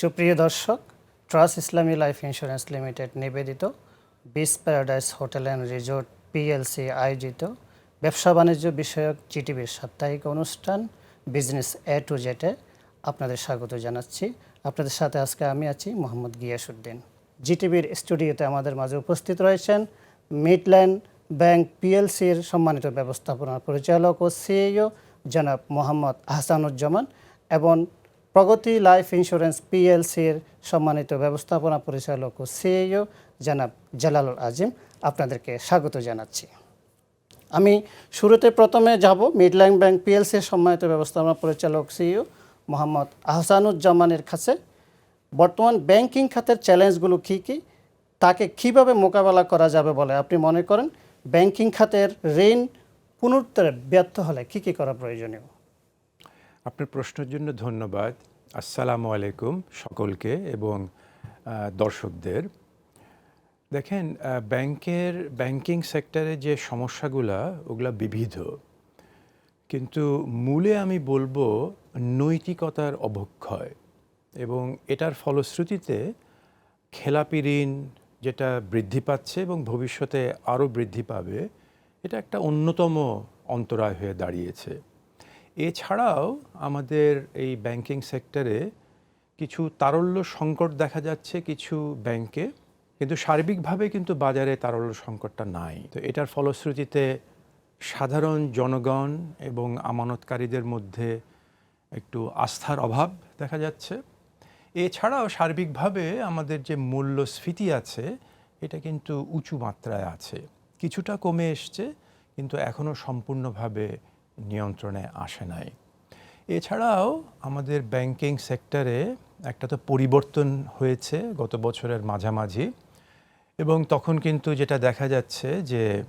সুপ্রিয় দর্শক ট্রাস্ট ইসলামী life insurance limited নিবেদিত বিস paradise hotel and resort PLC আয়োজিত ব্যবসা বাণিজ্য বিষয়ক জিটিভির সাপ্তাহিক অনুষ্ঠান বিজনেস এ টু জেটে আপনাদের স্বাগত জানাচ্ছি। আপনাদের সাথে আজকে আমি আছি মোহাম্মদ গিয়াসুদ্দিন জিটিভির স্টুডিওতে আমাদের মাঝে উপস্থিত রয়েছেন মিডল্যান্ড ব্যাংক পিএলসির সম্মানিত ব্যবস্থাপনা পরিচালক ও সিইও জনাব মোহাম্মদ আহসানুজ্জামান এবং প্রগতি লাইফ ইন্স্যুরেন্স পিএলসির সম্মানিত ব্যবস্থাপনা পরিচালক ও সিইও জনাব জালালুল আজিম আপনাদেরকে স্বাগত জানাচ্ছি। আমি শুরুতে প্রথমে যাব মিডল্যান্ড ব্যাংক পিএলসির সম্মানিত ব্যবস্থাপনা পরিচালক সিইও মোহাম্মদ আহসানুজ্জামানের কাছে। বর্তমান ব্যাংকিং খাতের চ্যালেঞ্জগুলো কী কী? তাকে কীভাবে মোকাবেলা করা যাবে বলে আপনি মনে করেন? ব্যাংকিং খাতের ঋণ পুনরুত্তরে ব্যর্থ হলে কী কী করা প্রয়োজনীয়? আপনার প্রশ্নের জন্য ধন্যবাদ। আসসালামু আলাইকুম সকলকে এবং দর্শকদের। দেখেন ব্যাংকের, ব্যাংকিং সেক্টরে যে সমস্যাগুলা, ওগুলা বিবিধ। কিন্তু মূলে আমি বলব নৈতিকতার অবক্ষয় এবং এটার ফলশ্রুতিতে খেলাপি ঋণ যেটা বৃদ্ধি পাচ্ছে এবং ভবিষ্যতে আরও বৃদ্ধি পাবে, এটা একটা অন্যতম অন্তরায় হয়ে দাঁড়িয়েছে। এছাড়াও আমাদের এই ব্যাংকিং সেক্টরে কিছু তারল্য সংকট দেখা যাচ্ছে কিছু ব্যাংকে কিন্তু সার্বিকভাবে কিন্তু বাজারে তারল্য সংকটটা নাই। তো এটার ফলশ্রুতিতে সাধারণ জনগণ এবং আমানতকারীদের মধ্যে একটু আস্থার অভাব দেখা যাচ্ছে। এছাড়াও সার্বিকভাবে আমাদের যে মূল্যস্ফীতি আছে, এটা কিন্তু উঁচু মাত্রায় আছে। কিছুটা কমে এসছে, কিন্তু এখনও সম্পূর্ণভাবে নিয়ন্ত্রণে আসে নাই। এছাড়াও আমাদের ব্যাংকিং সেক্টরে একটা তো পরিবর্তন হয়েছে গত বছরের মাঝামাঝি এবং তখন কিন্তু যেটা দেখা যাচ্ছে যে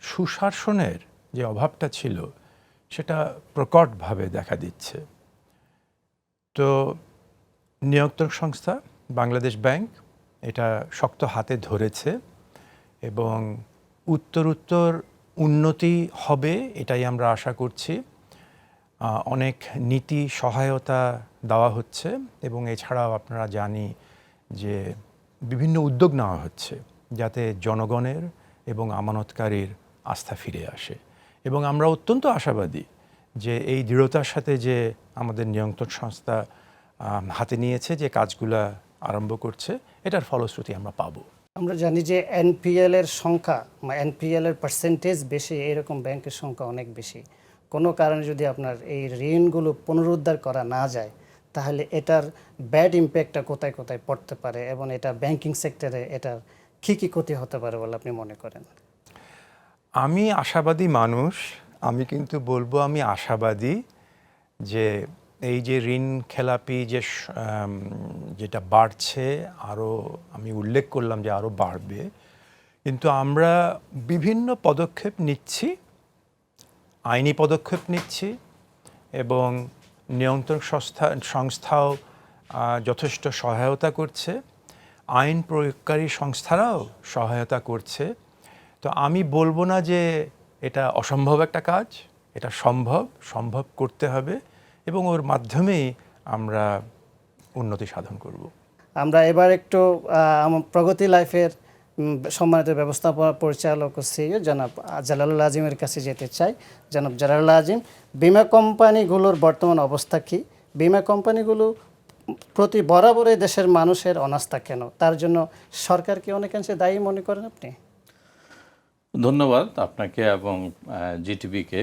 সুশাসনের যে অভাবটা ছিল সেটা প্রকটভাবে দেখা দিচ্ছে। তো নিয়ন্ত্রক সংস্থা বাংলাদেশ ব্যাংক এটা শক্ত হাতে ধরেছে এবং উত্তরোত্তর উন্নতি হবে, এটাই আমরা আশা করছি। অনেক নীতি সহায়তা দেওয়া হচ্ছে এবং এছাড়াও আপনারা জানি যে বিভিন্ন উদ্যোগ নেওয়া হচ্ছে যাতে জনগণের এবং আমানতকারীর আস্থা ফিরে আসে। এবং আমরা অত্যন্ত আশাবাদী যে এই দৃঢ়তার সাথে যে আমাদের নিয়ন্ত্রণ সংস্থা হাতে নিয়েছে যে কাজগুলা আরম্ভ করছে, এটার ফলশ্রুতি আমরা পাবো। আমরা জানি যে এনপিএল এর সংখ্যা এনপিএল এর পার্সেন্টেজ বেশি, এরকম ব্যাংকের সংখ্যা অনেক বেশি। কোনো কারণে যদি আপনার এই ঋণগুলো পুনরুদ্ধার করা না যায়, তাহলে এটার ব্যাড ইম্প্যাক্টটা কোথায় কোথায় পড়তে পারে এবং এটা ব্যাংকিং সেক্টরে এটার কী কী ক্ষতি হতে পারে বলে আপনি মনে করেন? আমি আশাবাদী মানুষ। আমি কিন্তু বলব আমি আশাবাদী যে এই যে ঋণ খেলাপি যে যেটা বাড়ছে আরও আমি উল্লেখ করলাম যে আরও বাড়বে। কিন্তু আমরা বিভিন্ন পদক্ষেপ নিচ্ছি, আইনি পদক্ষেপ নিচ্ছি এবং নিয়ন্ত্রণ সংস্থা, সংস্থাও যথেষ্ট সহায়তা করছে। আইন প্রয়োগকারী সংস্থারাও সহায়তা করছে। তো আমি বলব না যে এটা অসম্ভব একটা কাজ, এটা সম্ভব সম্ভব করতে হবে। এবং ওর মাধ্যমেই আমরা উন্নতি সাধন করব। আমরা এবার একটু আমার প্রগতি লাইফের সম্মানিত ব্যবস্থাপনা পরিচালক ও সিইও জনাব জালালুল আজিমের কাছে যেতে চাই। জনাব জালালুল আজিম বিমা কোম্পানিগুলোর বর্তমান অবস্থা কি? বিমা কোম্পানিগুলো প্রতি বরাবরই দেশের মানুষের অনাস্থা কেন? তার জন্য সরকার কি অনেকাংশে দায়ী মনে করেন আপনি? ধন্যবাদ আপনাকে এবং জিটিভিকে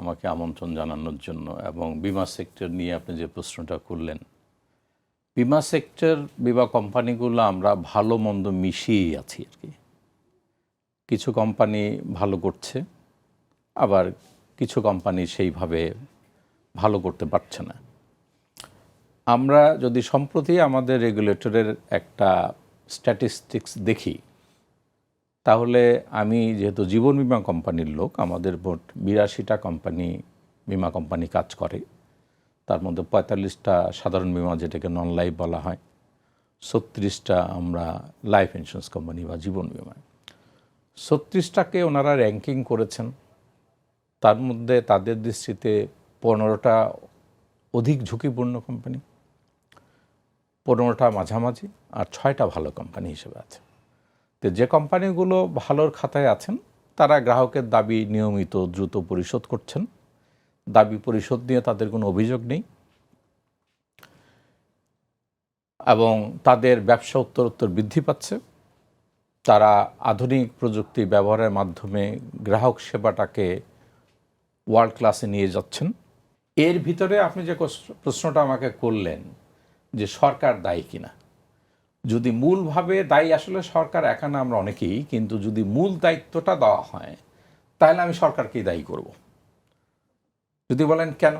আমাকে আমন্ত্রণ জানানোর জন্য এবং বিমা সেক্টর নিয়ে আপনি যে প্রশ্নটা করলেন, বিমা সেক্টর, বিমা কোম্পানিগুলো আমরা ভালো মন্দ মিশিয়েই আছি আর কি। কিছু কোম্পানি ভালো করছে, আবার কিছু কোম্পানি সেইভাবে ভালো করতে পারছে না। আমরা যদি সম্প্রতি আমাদের রেগুলেটরের একটা স্ট্যাটিস্টিক্স দেখি তাহলে আমি যেহেতু জীবন বীমা কোম্পানির লোক, আমাদের মোট বিরাশিটা কোম্পানি, বীমা কোম্পানি কাজ করে। তার মধ্যে পঁয়তাল্লিশটা সাধারণ বীমা যেটাকে নন লাইফ বলা হয়, ছত্রিশটা আমরা লাইফ ইন্স্যুরেন্স কোম্পানি বা জীবন বীমা। ছত্রিশটাকে ওনারা র্যাঙ্কিং করেছেন। তার মধ্যে তাদের দৃষ্টিতে পনেরোটা অধিক ঝুঁকিপূর্ণ কোম্পানি পনেরোটা মাঝামাঝি, আর ছয়টা ভালো কোম্পানি হিসেবে আছে। তো যে কোম্পানিগুলো ভালোর খাতায় আছেন, তারা গ্রাহকের দাবি নিয়মিত দ্রুত পরিশোধ করছেন। দাবি পরিশোধ নিয়ে তাদের কোনো অভিযোগ নেই। এবং তাদের ব্যবসা উত্তরোত্তর বৃদ্ধি পাচ্ছে। তারা আধুনিক প্রযুক্তি ব্যবহারের মাধ্যমে গ্রাহক সেবাটাকে ওয়ার্ল্ড ক্লাসে নিয়ে যাচ্ছেন। এর ভিতরে আপনি যে প্রশ্নটা আমাকে করলেন যে সরকার দায়ী কিনা যদি মূলভাবে দায়ী, আসলে সরকার একা না, আমরা অনেকেই, কিন্তু যদি মূল দায়িত্বটা দেওয়া হয়, তাহলে আমি সরকারকেই দায়ী করব। যদি বলেন কেন?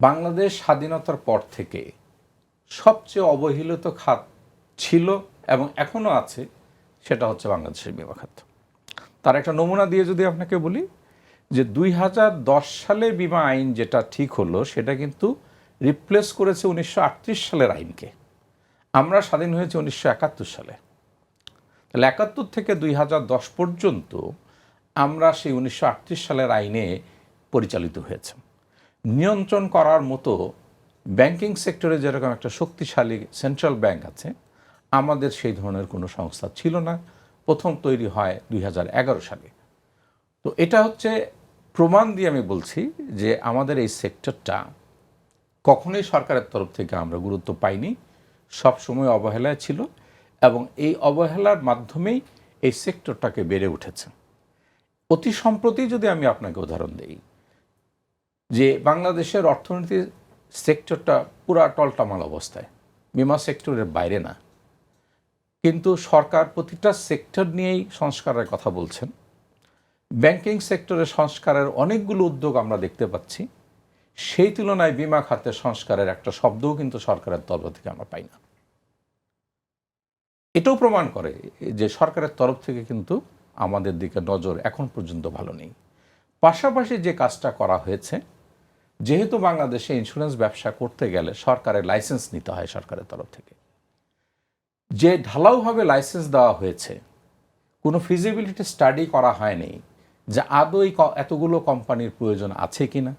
বাংলাদেশ স্বাধীনতার পর থেকে সবচেয়ে অবহেলিত খাত ছিল এবং এখনও আছে, সেটা হচ্ছে বাংলাদেশের বিমা খাত। তার একটা নমুনা দিয়ে যদি আপনাকে বলি, যে দুই হাজার দশ সালে বিমা আইন যেটা ঠিক হলো, সেটা কিন্তু রিপ্লেস করেছে উনিশশো আটত্রিশ সালের আইনকে। আমরা স্বাধীন হয়েছি উনিশশো একাত্তর সালে। তাহলে একাত্তর থেকে দুই হাজার দশ পর্যন্ত আমরা সেই উনিশশো আটত্রিশ সালের আইনে পরিচালিত হয়েছে। নিয়ন্ত্রণ করার মতো ব্যাংকিং সেক্টরে যেরকম একটা শক্তিশালী সেন্ট্রাল ব্যাংক আছে, আমাদের সেই ধরনের কোনো সংস্থা ছিল না। প্রথম তৈরি হয় দুই হাজার এগারো সালে। তো এটা হচ্ছে প্রমাণ দিয়ে আমি বলছি যে আমাদের এই সেক্টরটা কখনোই সরকারের তরফ থেকে আমরা গুরুত্ব পাইনি। সব সময় অবহেলায় ছিল এবং এই অবহেলার মাধ্যমেই এই সেক্টরটাকে বেড়ে উঠেছে। অতি সম্প্রতি যদি আমি আপনাকে উদাহরণ দিই, যে বাংলাদেশের অর্থনীতির সেক্টরটা পুরা টলটামাল অবস্থায়, বিমা সেক্টরের বাইরে না। কিন্তু সরকার প্রতিটা সেক্টর নিয়েই সংস্কারের কথা বলছেন। ব্যাংকিং সেক্টরের সংস্কারের অনেকগুলো উদ্যোগ আমরা দেখতে পাচ্ছি। সেই তুলনায় বিমা খাতের সংস্কারের একটা শব্দও কিন্তু সরকারের তরফ থেকে আমরা পাই না। এটাও প্রমাণ করে যে সরকারের তরফ থেকে কিন্তু আমাদের দিকে নজর এখন পর্যন্ত ভালো নেই। পাশাপাশি যে কাজটা করা হয়েছে, যেহেতু বাংলাদেশে ইন্স্যুরেন্স ব্যবসা করতে গেলে সরকারের লাইসেন্স নিতে হয় সরকারের তরফ থেকে। যে ঢালাওভাবে লাইসেন্স দেওয়া হয়েছে, কোনো ফিজিবিলিটি স্টাডি করা হয়নি যে আদৌ ক- এতগুলো কোম্পানির প্রয়োজন আছে কিনা।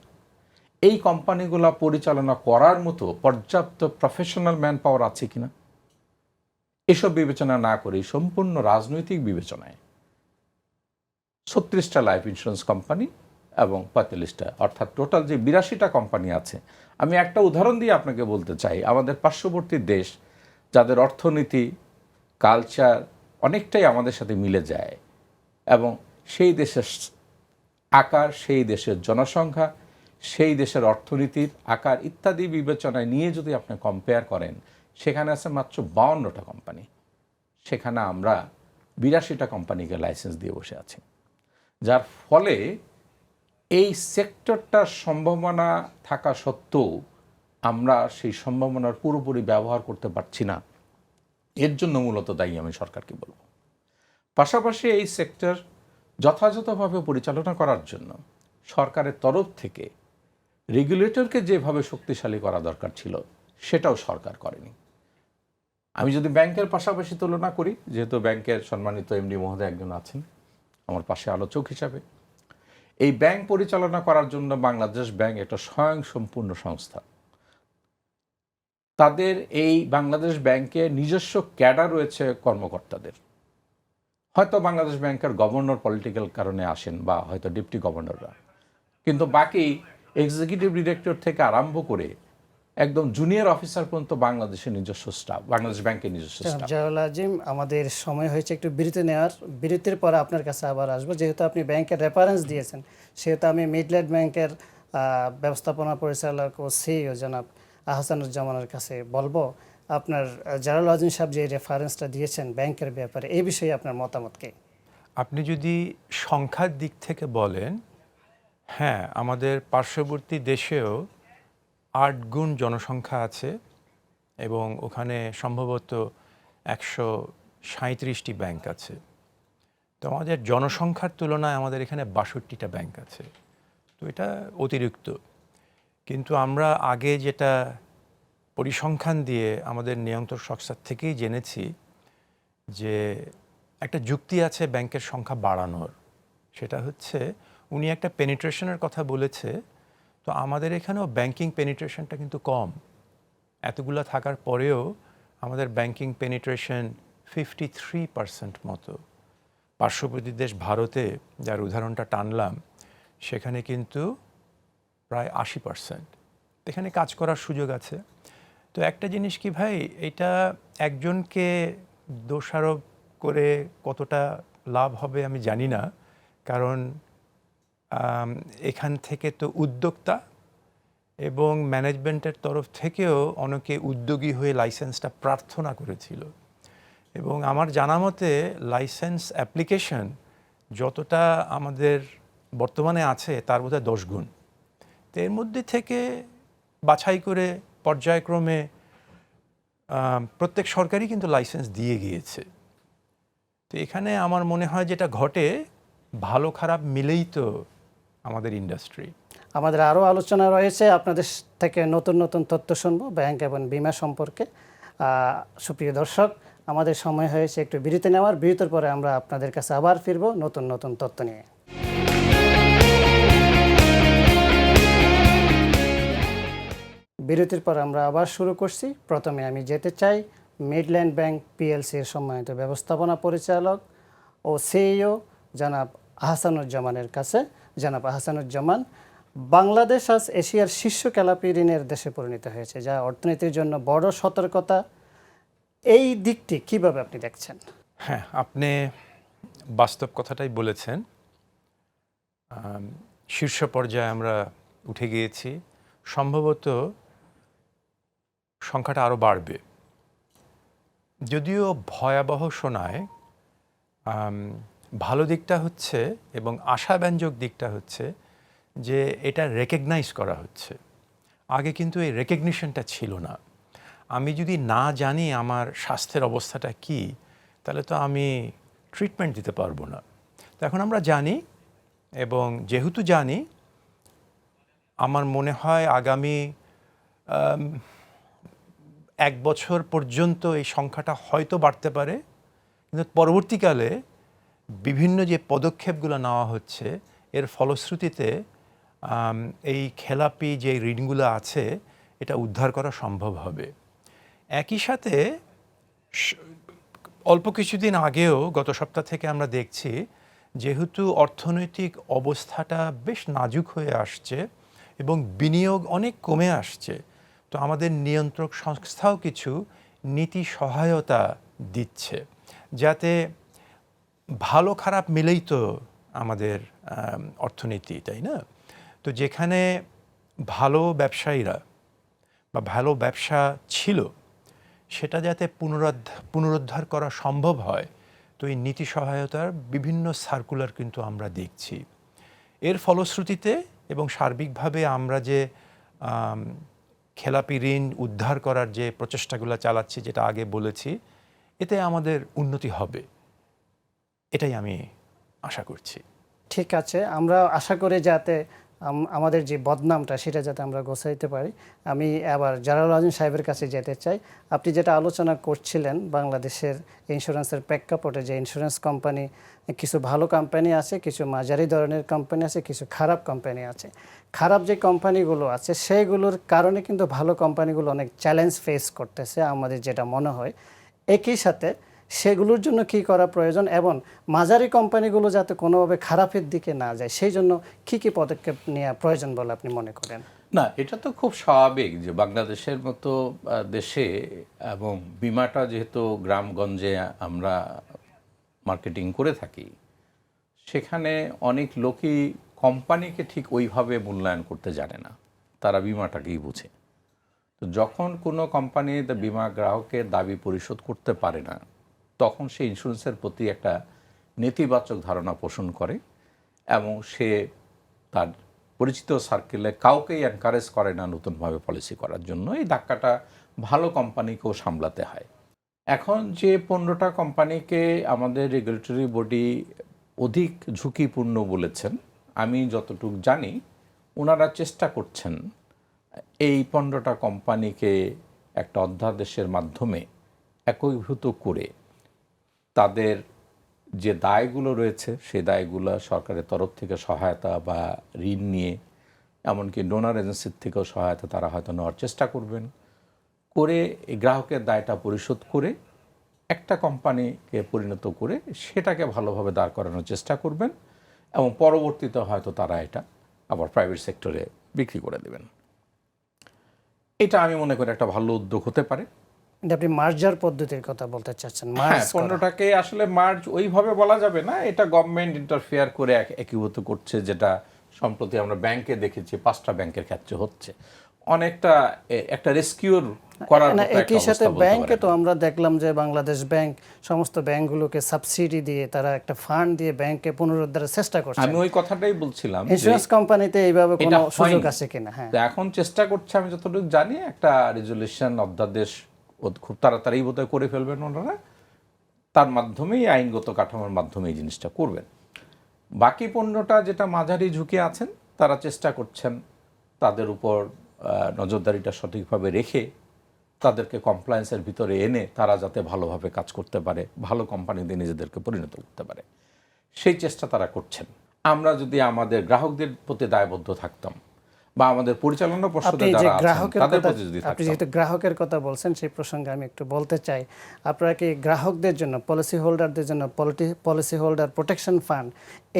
এই কোম্পানিগুলো পরিচালনা করার মতো পর্যাপ্ত প্রফেশনাল ম্যান পাওয়ার আছে কিনা? এসব বিবেচনা না করে সম্পূর্ণ রাজনৈতিক বিবেচনায় ছত্রিশটা লাইফ ইন্স্যুরেন্স কোম্পানি এবং পঁয়তাল্লিশটা, অর্থাৎ টোটাল যে বিরাশিটা কোম্পানি আছে। আমি একটা উদাহরণ দিয়ে আপনাকে বলতে চাই। আমাদের পার্শ্ববর্তী দেশ, যাদের অর্থনীতি কালচার অনেকটাই আমাদের সাথে মিলে যায় এবং সেই দেশের আকার, সেই দেশের জনসংখ্যা সেই দেশের অর্থনীতির আকার ইত্যাদি বিবেচনায় নিয়ে যদি আপনি কম্পেয়ার করেন, সেখানে আছে মাত্র বাউন্নটা কোম্পানি সেখানে আমরা বিরাশিটা কোম্পানিকে লাইসেন্স দিয়ে বসে আছি। যার ফলে এই সেক্টরটার সম্ভাবনা থাকা সত্ত্বেও আমরা সেই সম্ভাবনার পুরোপুরি ব্যবহার করতে পারছি না। এর জন্য মূলত দায়ী আমি সরকারকে বলব। পাশাপাশি এই সেক্টর যথাযথভাবে পরিচালনা করার জন্য সরকারের তরফ থেকে রেগুলেটরকে যেভাবে শক্তিশালী করা দরকার ছিল, সেটাও সরকার করেনি। আমি যদি ব্যাংকের পাশাপাশি তুলনা করি, যেহেতু ব্যাংকের সম্মানিত এমডি মহোদয় একজন আছেন, আমার পাশে আলোচক হিসাবে, এই ব্যাংক পরিচালনা করার জন্য বাংলাদেশ ব্যাংক একটা স্বয়ংসম্পূর্ণ সংস্থা। তাদের এই বাংলাদেশ ব্যাংকে নিজস্ব ক্যাডার রয়েছে কর্মকর্তাদের। হয়তো বাংলাদেশ ব্যাংকের গভর্নর পলিটিক্যাল কারণে আসেন বা হয়তো ডিপটি গভর্নররা। কিন্তু বাকি এক্সিকিউটিভ ডিরেক্টর থেকে আরম্ভ করে একদম জুনিয়র অফিসার পর্যন্ত বাংলাদেশের নিজস্ব স্টাফ বাংলাদেশ ব্যাংকের নিজস্ব স্টাফ জাহুল আজিম আমাদের সময় হয়েছে একটু বিরতি নেওয়ার। বিরতির পরে আপনার কাছে আবার আসব। যেহেতু আপনি ব্যাংকের রেফারেন্স দিয়েছেন সেহেতু আমি মিডল্যান্ড ব্যাংকের ব্যবস্থাপনা পরিচালক ও সিইও জনাব আহসানুজ্জামানের কাছে বলব আপনার জালাল আজিম সাহেব যে রেফারেন্সটা দিয়েছেন ব্যাংকের ব্যাপারে এই বিষয়ে আপনার মতামত কি? আপনি যদি সংখ্যার দিক থেকে বলেন হ্যাঁ আমাদের পার্শ্ববর্তী দেশেও আট গুণ জনসংখ্যা আছে এবং ওখানে সম্ভবত একশো সাঁত্রিশটি ব্যাংক আছে। তো আমাদের জনসংখ্যার তুলনায় আমাদের এখানে বাষট্টিটা ব্যাংক আছে। তো এটা অতিরিক্ত। কিন্তু আমরা আগে যেটা পরিসংখ্যান দিয়ে আমাদের নিয়ন্ত্রক সংস্থার থেকেই জেনেছি যে একটা যুক্তি আছে ব্যাংকের সংখ্যা বাড়ানোর। সেটা হচ্ছে উনি একটা পেনিট্রেশনের কথা বলেছে, তো আমাদের এখানেও ব্যাংকিং পেনিট্রেশনটা কিন্তু কম। এতগুলো থাকার পরেও আমাদের banking penetration fifty three percent মতো। পার্শ্ববর্তী দেশ ভারতে যার উদাহরণটা টানলাম, সেখানে কিন্তু প্রায় আশি পার্সেন্ট এখানে কাজ করার সুযোগ আছে। তো একটা জিনিস কি ভাই, এটা একজনকে দোষারোপ করে কতটা লাভ হবে আমি জানি না, কারণ এখান থেকে তো উদ্যোক্তা এবং ম্যানেজমেন্টের তরফ থেকেও অনেকে উদ্যোগী হয়ে লাইসেন্সটা প্রার্থনা করেছিল। এবং আমার জানা মতে লাইসেন্স অ্যাপ্লিকেশন যতটা আমাদের বর্তমানে আছে তার বোধহয় দশ গুণ। এর মধ্যে থেকে বাছাই করে পর্যায়ক্রমে প্রত্যেক সরকারই কিন্তু লাইসেন্স দিয়ে গিয়েছে। তো এখানে আমার মনে হয় যেটা ঘটে, ভালো খারাপ মিলেই তো আমাদের ইন্ডাস্ট্রি আমাদের আরও আলোচনা রয়েছে, আপনাদের থেকে নতুন নতুন তথ্য শুনব ব্যাংক এবং বিমা সম্পর্কে। সুপ্রিয় দর্শক, আমাদের সময় হয়েছে একটু বিরতি নেওয়ার, বিরতির পরে আমরা আপনাদের কাছে আবার ফিরবো নতুন নতুন তথ্য নিয়ে। বিরতির পর আমরা আবার শুরু করছি। প্রথমে আমি যেতে চাই, মিডল্যান্ড ব্যাংক পিএলসির সম্মানিত ব্যবস্থাপনা পরিচালক ও সিইও জনাব আহসানুজ্জামানের কাছে। জনাব আহসানুজ্জামান বাংলাদেশ আজ এশিয়ার শীর্ষ খেলাপি ঋণের দেশে পরিণত হয়েছে, যা অর্থনীতির জন্য বড় সতর্কতা। এই দিকটি কীভাবে আপনি দেখছেন? হ্যাঁ আপনি বাস্তব কথাটাই বলেছেন। শীর্ষ পর্যায়ে আমরা উঠে গিয়েছি। সম্ভবত সংখ্যাটা আরও বাড়বে। যদিও ভয়াবহ শোনায় ভালো দিকটা হচ্ছে এবং আশাব্যঞ্জক দিকটা হচ্ছে যে এটা রেকগনাইজ করা হচ্ছে। আগে কিন্তু এই রেকগনিশনটা ছিল না। আমি যদি না জানি আমার স্বাস্থ্যের অবস্থাটা কি, তাহলে তো আমি ট্রিটমেন্ট দিতে পারব না। তো এখন আমরা জানি এবং যেহেতু জানি, আমার মনে হয় আগামী এক বছর পর্যন্ত এই সংখ্যাটা হয়তো বাড়তে পারে। কিন্তু পরবর্তীকালে বিভিন্ন যে পদক্ষেপগুলো নেওয়া হচ্ছে, এর ফলশ্রুতিতে এই খেলাপি যে ঋণগুলো আছে, এটা উদ্ধার করা সম্ভব হবে। একই সাথে অল্প কিছুদিন আগেও, গত সপ্তাহ থেকে আমরা দেখছি, যেহেতু অর্থনৈতিক অবস্থাটা বেশ নাজুক হয়ে আসছে এবং বিনিয়োগ অনেক কমে আসছে, তো আমাদের নিয়ন্ত্রক সংস্থাও কিছু নীতি সহায়তা দিচ্ছে। যাতে ভালো খারাপ মিলেই তো আমাদের অর্থনীতি, তাই না? তো যেখানে ভালো ব্যবসায়ীরা বা ভালো ব্যবসা ছিল, সেটা যাতে পুনরুদ্ধার পুনরুদ্ধার করা সম্ভব হয়, তো এই নীতি সহায়তার বিভিন্ন সার্কুলার কিন্তু আমরা দেখছি। এর ফলশ্রুতিতে এবং সার্বিকভাবে আমরা যে খেলাপি ঋণ উদ্ধার করার যে প্রচেষ্টাগুলো চালাচ্ছি, যেটা আগে বলেছি, এতে আমাদের উন্নতি হবে। এটাই আমি আশা করছি। ঠিক আছে, আমরা আশা করি যাতে আমাদের যে বদনামটা সেটা যাতে আমরা গোছাইতে পারি। আমি আবার জালাল আজিম সাহেবের কাছে যেতে চাই। আপনি যেটা আলোচনা করছিলেন, বাংলাদেশের ইন্স্যুরেন্সের প্রেক্ষাপটে যে ইন্স্যুরেন্স কোম্পানি কিছু ভালো কোম্পানি আছে, কিছু মাঝারি ধরনের কোম্পানি আছে, কিছু খারাপ কোম্পানি আছে। খারাপ যে কোম্পানিগুলো আছে সেগুলোর কারণে কিন্তু ভালো কোম্পানিগুলো অনেক চ্যালেঞ্জ ফেস করতেছে, আমাদের যেটা মনে হয়। একই সাথে সেগুলোর জন্য কি করা প্রয়োজন এবং মাঝারি কোম্পানিগুলো যাতে কোনোভাবে খারাপের দিকে না যায়, সেই জন্য কি কি পদক্ষেপ নেওয়া প্রয়োজন বলে আপনি মনে করেন? না, এটা তো খুব স্বাভাবিক যে বাংলাদেশের মতো দেশে এবং বিমাটা যেহেতু গ্রামগঞ্জে আমরা মার্কেটিং করে থাকি, সেখানে অনেক লোকই কোম্পানিকে ঠিক ওইভাবে মূল্যায়ন করতে জানে না। তারা বিমাটাকেই বুঝে। তো যখন কোনো কোম্পানি বিমা গ্রাহকের দাবি পরিশোধ করতে পারে না তখন সে ইন্স্যুরেন্সের প্রতি একটা নেতিবাচক ধারণা পোষণ করে এবং সে তার পরিচিত সার্কেলে কাউকেই এনকারেজ করে না নতুনভাবে পলিসি করার জন্য। এই ধাক্কাটা ভালো কোম্পানিকেও সামলাতে হয়। এখন যে পনেরোটা কোম্পানিকে আমাদের রেগুলেটরি বডি অধিক ঝুঁকিপূর্ণ বলেছেন, আমি যতটুক জানি ওনারা চেষ্টা করছেন এই পনেরোটা কোম্পানিকে একটা অধ্যাদেশের মাধ্যমে একীভূত করে তাদের যে দায়গুলো রয়েছে, সেই দায়গুলো সরকারের তরফ থেকে সহায়তা বা ঋণ নিয়ে, এমনকি ডোনার এজেন্সির থেকেও সহায়তা তারা হয়তো নেওয়ার চেষ্টা করবেন। করে গ্রাহকের দায়টা পরিশোধ করে একটা কোম্পানিকে পরিণত করে সেটাকে ভালোভাবে দাঁড় করানোর চেষ্টা করবেন এবং পরবর্তীতে হয়তো তারা এটা আবার প্রাইভেট সেক্টরে বিক্রি করে দেবেন। এটা আমি মনে করি একটা ভালো উদ্যোগ হতে পারে। আপনি মার্জার পদ্ধতির কথা বলতে চাচ্ছেন হ্যাঁ মার্জ পণ্যটাকে আসলে মার্জ ওইভাবে বলা যাবে না এটা গভর্নমেন্ট ইন্টারফেয়ার করে একীভূত করছে যেটা সম্প্রতি আমরা ব্যাংকে দেখেছি পাঁচটা ব্যাংকের ক্ষেত্রে হচ্ছে। অনেকটা একটা রেস্কিউর করার একই সাথে ব্যাংকে তো আমরা দেখলাম যে বাংলাদেশ ব্যাংক সমস্ত ব্যাংকগুলোকে সাবসিডি দিয়ে তারা একটা ফান্ড দিয়ে ব্যাংকে পুনরুদ্ধারের চেষ্টা করছে। আমি ওই কথাটাই বলছিলাম ইন্স্যুরেন্স কোম্পানিতে এইভাবে কোনো সুযোগ আছে কিনা হ্যাঁ। তো এখন চেষ্টা করছে আমি যতটুকু জানি একটা রেজলিউশন অধ্যাদেশ খুব তাড়াতাড়ি বোধহয় করে ফেলবেন ওনারা। তার মাধ্যমেই আইনগত কাঠামোর মাধ্যমে এই জিনিসটা করবেন। বাকি পণ্যটা যেটা মাঝারি ঝুঁকি আছেন, তারা চেষ্টা করছেন তাদের উপর নজরদারিটা সঠিকভাবে রেখে তাদেরকে কমপ্লায়েন্সের ভিতরে এনে তারা যাতে ভালোভাবে কাজ করতে পারে, ভালো কোম্পানিতে নিজেদেরকে পরিণত করতে পারে। সেই চেষ্টা তারা করছেন। আমরা যদি আমাদের গ্রাহকদের প্রতি দায়বদ্ধ থাকতাম বা আমাদের পরিচালনা পর্ষদে যারা গ্রাহকের তাদের প্রতি যদি আপনি যেহেতু গ্রাহকের কথা বলছেন সেই প্রসঙ্গে আমি একটু বলতে চাই। আপনারা কি গ্রাহকদের জন্য পলিসি হোল্ডারদের জন্য পলিসি হোল্ডার প্রোটেকশন ফান্ড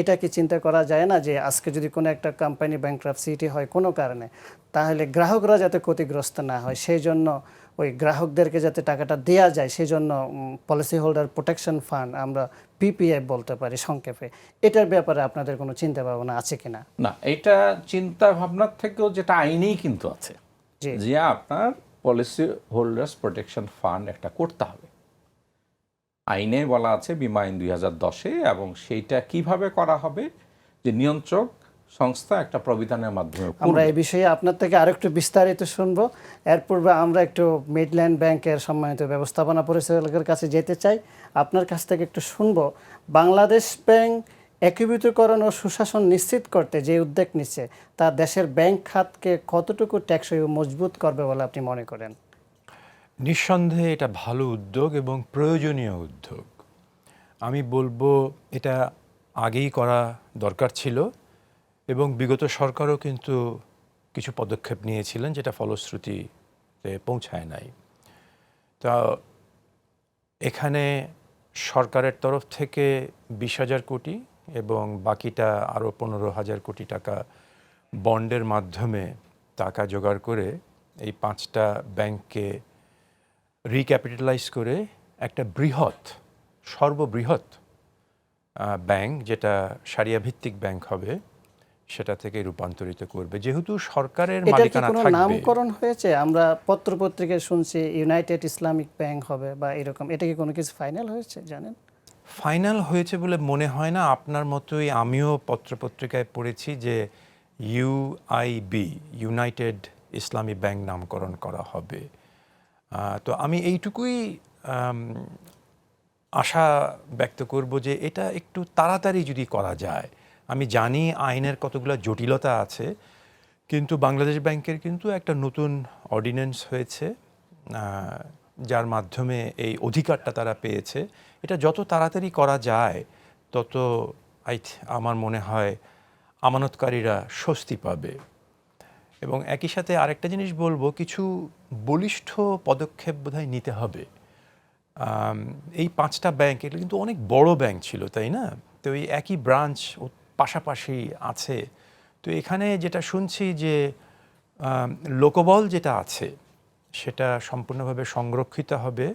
এটা কি চিন্তা করা যায় না যে আজকে যদি কোনো একটা কোম্পানি ব্যাংক্রাপসিটি হয় কোনো কারণে তাহলে গ্রাহকরা যাতে ক্ষতিগ্রস্ত না হয়? সেই জন্য ওই গ্রাহকদেরকে যাতে টাকাটা দেওয়া যায় সেই জন্য পলিসি হোল্ডার প্রোটেকশন ফান্ড আমরা পিপিআই বলতে পারি সংক্ষেপে এটার ব্যাপারে আপনাদের কোনো চিন্তা ভাবনা আছে কিনা? না এটা চিন্তা ভাবনার থেকেও যেটা আইনেই কিন্তু আছে যে আপনার পলিসি হোল্ডার্স প্রোটেকশন ফান্ড একটা করতে হবে। আইনে বলা আছে বিমা আইন দুই হাজার দশে এবং সেইটা কীভাবে করা হবে যে নিয়ন্ত্রক সংস্থা একটা প্রবিধানের মাধ্যমে আমরা এই বিষয়ে আপনার থেকে আরেকটু বিস্তারিত শুনব। এর পূর্বে আমরা একটু মিডল্যান্ড ব্যাংকের সম্মানিত ব্যবস্থাপনা পরিচালকের কাছে যেতে চাই। আপনার কাছ থেকে একটু শুনব। বাংলাদেশ ব্যাংক একীভূতকরণ ও সুশাসন নিশ্চিত করতে যে উদ্যোগ নিচ্ছে তা দেশের ব্যাংক খাতকে কতটুকু টেকসই ও মজবুত করবে বলে আপনি মনে করেন? নিঃসন্দেহে এটা ভালো উদ্যোগ এবং প্রয়োজনীয় উদ্যোগ। আমি বলব এটা আগেই করা দরকার ছিল। এবং বিগত সরকারও কিন্তু কিছু পদক্ষেপ নিয়েছিলেন যেটা ফলশ্রুতিতে পৌঁছায় নাই। তা এখানে সরকারের তরফ থেকে বিশ হাজার কোটি এবং বাকিটা আরও পনেরো হাজার কোটি টাকা বন্ডের মাধ্যমে টাকা জোগাড় করে এই পাঁচটা ব্যাংককে রিক্যাপিটালাইজ করে একটা বৃহৎ, সর্ববৃহৎ ব্যাংক যেটা সারিয়া ভিত্তিক ব্যাংক হবে সেটা থেকে রূপান্তরিত করবে। যেহেতু সরকারের এটা কি মালিকানা কোনো থাকবে। নামকরণ হয়েছে? আমরা পত্রপত্রিকায় শুনছি ইউনাইটেড ইসলামিক ব্যাংক হবে বা এরকম। এটা কি কোনো কিছু ফাইনাল হয়েছে জানেন? ফাইনাল হয়েছে বলে মনে হয় না। আপনার মতোই আমিও পত্রপত্রিকায় পড়েছি যে ইউআইবি ইউনাইটেড ইসলামী ব্যাংক নামকরণ করা হবে। তো আমি এইটুকুই আশা ব্যক্ত করব যে এটা একটু তাড়াতাড়ি যদি করা যায় আমি জানি আইনের কতগুলো জটিলতা আছে, কিন্তু বাংলাদেশ ব্যাংকের কিন্তু একটা নতুন অর্ডিন্যান্স হয়েছে যার মাধ্যমে এই অধিকারটা তারা পেয়েছে। এটা যত তাড়াতাড়ি করা যায়, তত আই আমার মনে হয় আমানতকারীরা স্বস্তি পাবে। এবং একই সাথে আরেকটা জিনিস বলব, কিছু বলিষ্ঠ পদক্ষেপ বোধহয় নিতে হবে। এই পাঁচটা ব্যাংক, এগুলো কিন্তু অনেক বড় ব্যাংক ছিল, তাই না? তো এই একই ব্রাঞ্চ পাশাপাশি আছে। তো এখানে যেটা শুনছি যে লোকবল যেটা আছে, সেটা সম্পূর্ণভাবে সংরক্ষিত হবে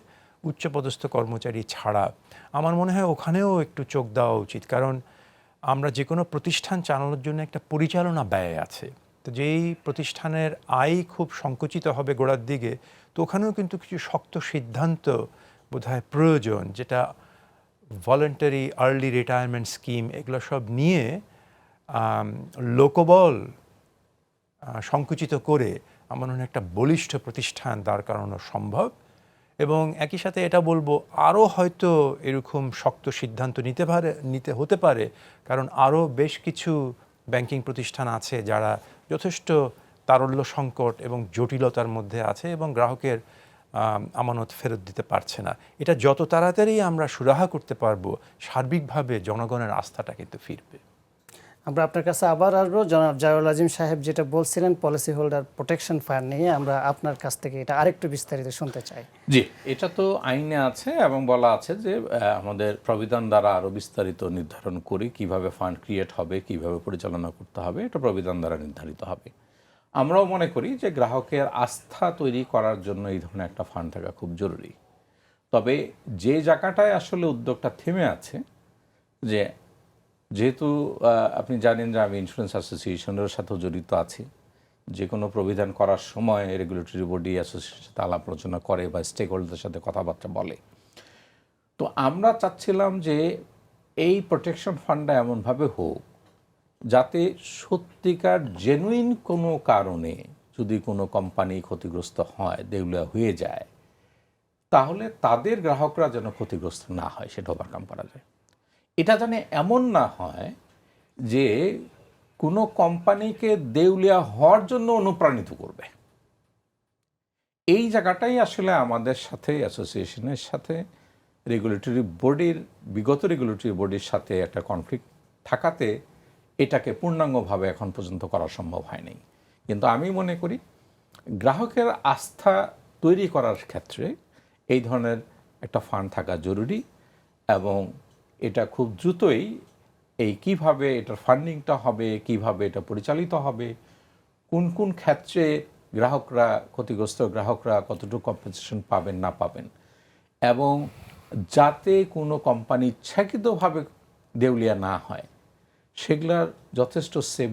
উচ্চপদস্থ কর্মচারী ছাড়া। আমার মনে হয় ওখানেও একটু চোখ দেওয়া উচিত, কারণ আমরা যে কোনো প্রতিষ্ঠান চালানোর জন্য একটা পরিচালনা ব্যয় আছে। তো যেই প্রতিষ্ঠানের আয় খুব সংকুচিত হবে গোড়ার দিকে, তো ওখানেও কিন্তু কিছু শক্ত সিদ্ধান্ত বোধহয় প্রয়োজন, যেটা ভলেন্টারি আর্লি রিটায়ারমেন্ট স্কিম এগুলো সব নিয়ে লোকবল সংকুচিত করে আমার মনে একটা বলিষ্ঠ প্রতিষ্ঠান দাঁড় করানো সম্ভব। এবং একই সাথে এটা বলব আরও হয়তো এরকম শক্ত সিদ্ধান্ত নিতে পারে, নিতে হতে পারে, কারণ আরও বেশ কিছু ব্যাংকিং প্রতিষ্ঠান আছে যারা যথেষ্ট তারল্য সংকট এবং জটিলতার মধ্যে আছে এবং গ্রাহকের আমানত ফেরত দিতে পারছে না। এটা যত তাড়াতাড়ি আমরা সুরাহা করতে পারব সার্বিকভাবে জনগণের আস্থাটা কিন্তু ফিরবে। আমরা আপনার কাছে আবার আসব। জনাব জায়ুল আজিম সাহেব যেটা বলছিলেন পলিসি হোল্ডার প্রোটেকশন ফান্ড নিয়ে আমরা আপনার কাছ থেকে এটা আরেকটু বিস্তারিত শুনতে চাই। জি এটা তো আইনে আছে এবং বলা আছে যে আমাদের প্রবিধান দ্বারা আরও বিস্তারিত নির্ধারণ করি কীভাবে ফান্ড ক্রিয়েট হবে কীভাবে পরিচালনা করতে হবে এটা প্রবিধান দ্বারা নির্ধারিত হবে। আমরাও মনে করি যে গ্রাহকের আস্থা তৈরি করার জন্য এই ধরনের একটা ফান্ড থাকা খুব জরুরি। তবে যে জায়গাটায় আসলে উদ্যোগটা থেমে আছে, যে যেহেতু আপনি জানেন যে আমি ইন্স্যুরেন্স অ্যাসোসিয়েশনের সাথেও জড়িত আছি, যে কোনো প্রবিধান করার সময় রেগুলেটরি বডি অ্যাসোসিয়েশন সাথে আলাপ আলোচনা করে বা স্টেক হোল্ডারদের সাথে কথাবার্তা বলে। তো আমরা চাচ্ছিলাম যে এই প্রোটেকশন ফান্ডটা এমনভাবে হোক যাতে সত্যিকার জেনুইন কোনো কারণে যদি কোনো কোম্পানি ক্ষতিগ্রস্ত হয়, দেউলিয়া হয়ে যায়, তাহলে তাদের গ্রাহকরা যেন ক্ষতিগ্রস্ত না হয়, সেটা ওভারকাম করা যায়। এটা যেন এমন না হয় যে কোনো কোম্পানিকে দেউলিয়া হওয়ার জন্য অনুপ্রাণিত করবে। এই জায়গাটাই আসলে আমাদের সাথে অ্যাসোসিয়েশনের সাথে রেগুলেটরি বডির বিগত রেগুলেটরি বডির সাথে একটা কনফ্লিক্ট থাকাতে এটাকে পূর্ণাঙ্গভাবে এখন পর্যন্ত করা সম্ভব হয়নি। কিন্তু আমি মনে করি গ্রাহকের আস্থা তৈরি করার ক্ষেত্রে এই ধরনের একটা ফান্ড থাকা জরুরি এবং এটা খুব দ্রুতই এই কীভাবে এটার ফান্ডিংটা হবে, কীভাবে এটা পরিচালিত হবে, কোন কোন ক্ষেত্রে গ্রাহকরা, ক্ষতিগ্রস্ত গ্রাহকরা কতটুকু কম্পেনসেশন পাবেন, না পাবেন এবং যাতে কোনো কোম্পানি ইচ্ছাকৃতভাবে দেউলিয়া না হয়। সেগুলার যথেষ্ট সেফ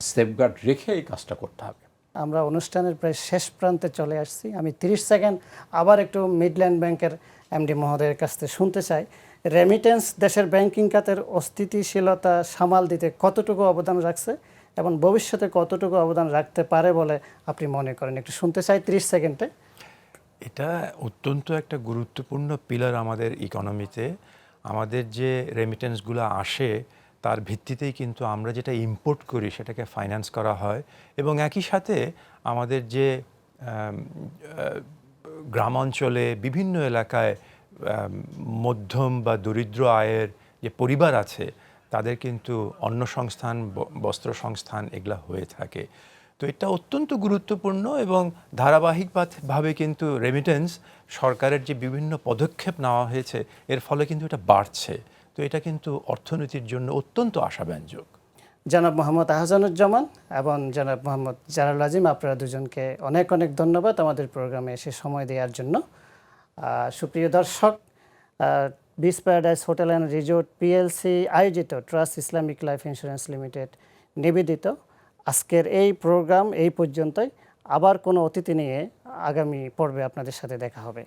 সেফগার্ড রেখে এই কাজটা করতে হবে। আমরা অনুষ্ঠানের প্রায় শেষ প্রান্তে চলে আসছি। আমি 30 সেকেন্ড আবার একটু মিডল্যান্ড ব্যাংকের এমডি মহোদয়ের কাছ থেকে শুনতে চাই। রেমিটেন্স দেশের ব্যাংকিং খাতের অস্থিতিশীলতা সামাল দিতে কতটুকু অবদান রাখছে এবং ভবিষ্যতে কতটুকু অবদান রাখতে পারে বলে আপনি মনে করেন? একটু শুনতে চাই 30 সেকেন্ডে। এটা অত্যন্ত একটা গুরুত্বপূর্ণ পিলার আমাদের ইকোনমিতে আমাদের যে রেমিটেন্সগুলো আসে তার ভিত্তিতেই কিন্তু আমরা যেটা ইম্পোর্ট করি সেটাকে ফাইন্যান্স করা হয় এবং একই সাথে আমাদের যে আম, আহ, গ্রাম অঞ্চলে বিভিন্ন এলাকায় মধ্যম বা দরিদ্র আয়ের যে পরিবার আছে তাদের কিন্তু অন্ন সংস্থান বস্ত্র সংস্থান এগুলা হয়ে থাকে। তো এটা অত্যন্ত গুরুত্বপূর্ণ এবং ধারাবাহিকভাবে কিন্তু রেমিটেন্স সরকারের যে বিভিন্ন পদক্ষেপ নেওয়া হয়েছে এর ফলে কিন্তু এটা বাড়ছে। তো এটা কিন্তু অর্থনীতির জন্য অত্যন্ত আশাব্যঞ্জক। জনাব মোহাম্মদ আহসানুজ্জামান এবং জনাব মোহাম্মদ জালাল আজিম, আপনারা দুজনকে অনেক অনেক ধন্যবাদ আমাদের প্রোগ্রামে এসে সময় দেওয়ার জন্য। সুপ্রিয় দর্শক বিস paradise hotel and resort PLC আয়োজিত trust Islamic life insurance limited নিবেদিত। আজকের এই প্রোগ্রাম এই পর্যন্তই। আবার কোনো অতিথি নিয়ে আগামী পর্বে আপনাদের সাথে দেখা হবে।